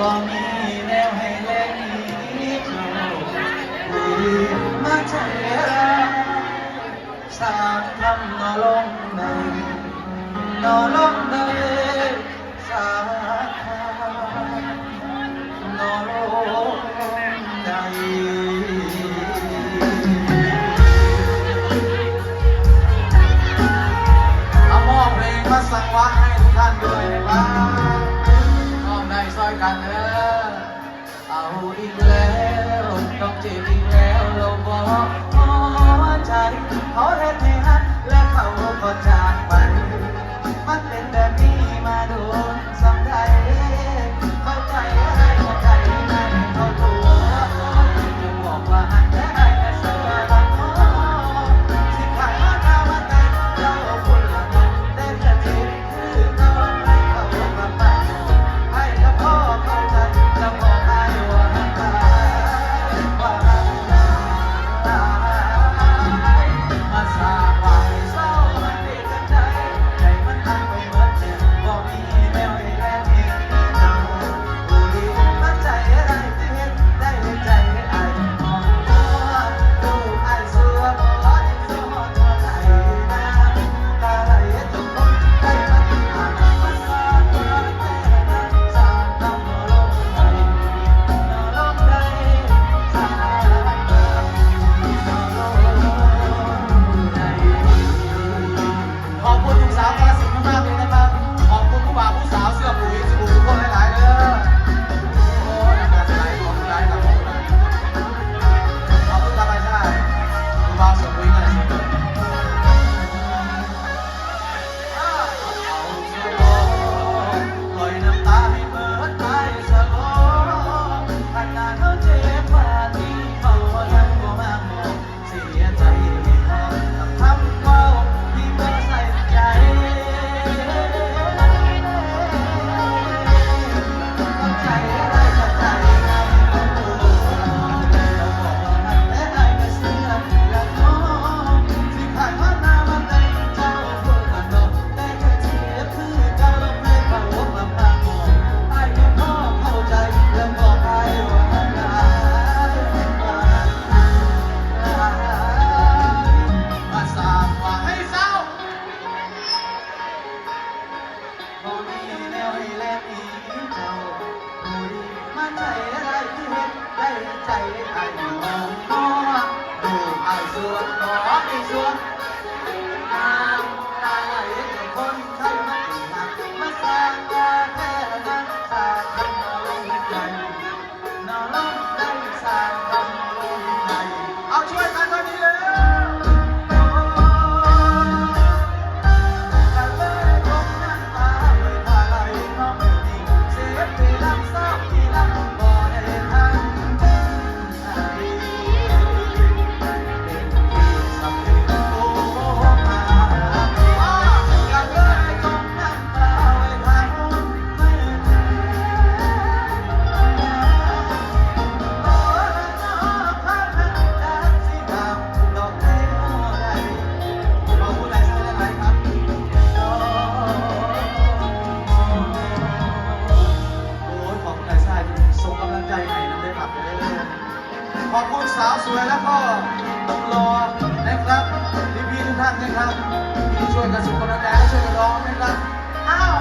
ก็มีแนวให้เล่นนี้เขาดีมาเจอสาบคำนอลงในนอลงใน 你说。 ขอบคุณสาวสวยและก็ต้องรอนะครับพี่ๆทุกท่านนะครับที่ช่วยกันสุงกำลังใจและช่วยกันร้องนะครับอ้าว